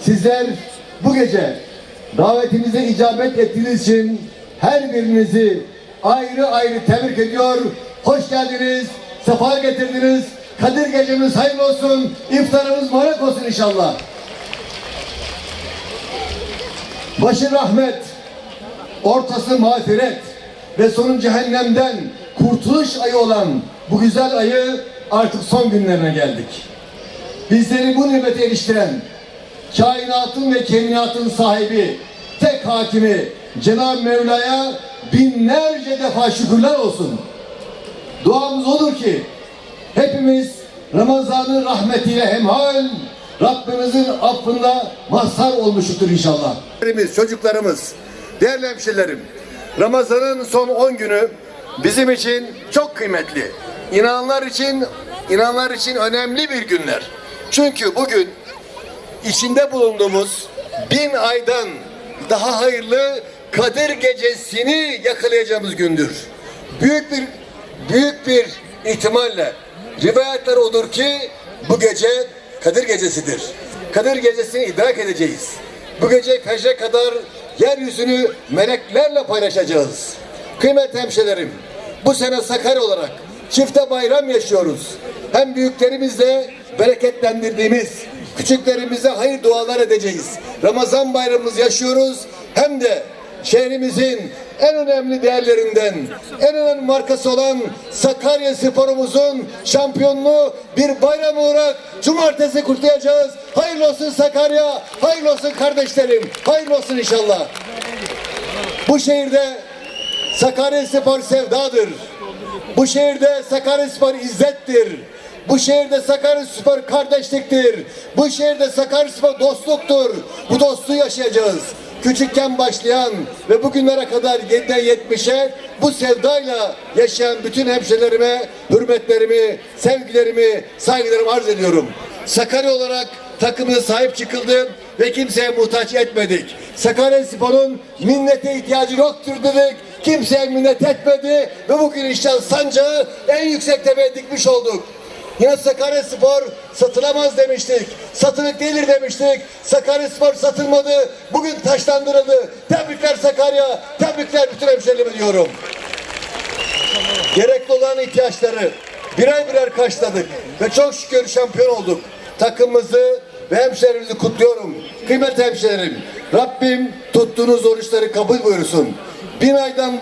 Sizler bu gece davetimize icabet ettiğiniz için her birinizi ayrı ayrı tebrik ediyor. Hoş geldiniz, sefa getirdiniz. Kadir gecemiz hayırlı olsun, iftarımız mübarek olsun inşallah. Başı rahmet, ortası mağfiret ve sonu cehennemden kurtuluş ayı olan bu güzel ayı artık son günlerine geldik. Bizleri bu nimete eriştiren, kainatın ve keminatın sahibi, tek hakimi Cenab-ı Mevla'ya binlerce defa şükürler olsun. Duamız odur ki hepimiz Ramazan'ın rahmetiyle hemhal Rabbimizin affında mazhar olmuştur inşallah. Çocuklarımız, değerli hemşerilerim, Ramazan'ın son 10 günü bizim için çok kıymetli. İnananlar için, inananlar için önemli bir günler. Çünkü bugün içinde bulunduğumuz bin aydan daha hayırlı Kadir Gecesi'ni yakalayacağımız gündür. Büyük bir büyük bir ihtimalle rivayetler odur ki bu gece Kadir Gecesi'dir. Kadir Gecesi'ni idrak edeceğiz. Bu gece fecre kadar yeryüzünü meleklerle paylaşacağız. Kıymetli hemşehrilerim, bu sene Sakarya olarak çifte bayram yaşıyoruz. Hem büyüklerimizle bereketlendirdiğimiz, küçüklerimize hayır dualar edeceğiz. Ramazan bayramımızı yaşıyoruz. Hem de şehrimizin en önemli değerlerinden, en önemli markası olan Sakarya sporumuzun şampiyonluğu bir bayram olarak cumartesi kutlayacağız. Hayırlı olsun Sakarya, hayırlı olsun kardeşlerim, hayırlı olsun inşallah. Bu şehirde Sakarya Spor sevdadır. Bu şehirde Sakarya Spor izzettir. Bu şehirde Sakarya Spor kardeşliktir. Bu şehirde Sakarya Spor dostluktur. Bu dostluğu yaşayacağız. Küçükken başlayan ve bugünlere kadar 7'den 70'e bu sevdayla yaşayan bütün hemşehrilerime hürmetlerimi, sevgilerimi, saygılarımı arz ediyorum. Sakarya olarak takımına sahip çıkıldı ve kimseye muhtaç etmedik. Sakarya Spor'un minnete ihtiyacı yoktur dedik. Kimseye minnet etmedi ve bugün inşallah sancağı en yüksek tepeye dikmiş olduk. Yine Sakarya Spor satılamaz demiştik. Satılık değildir demiştik. Sakarya Spor satılmadı. Bugün taşlandırıldı. Tebrikler Sakarya. Tebrikler bütün hemşehrilerime diyorum. Gerekli olan ihtiyaçları birer birer karşıladık. Ve çok şükür şampiyon olduk. Takımımızı ve hemşehrimizi kutluyorum. Kıymetli hemşehrilerim. Rabbim tuttuğunuz oruçları kabul buyursun. Bin aydan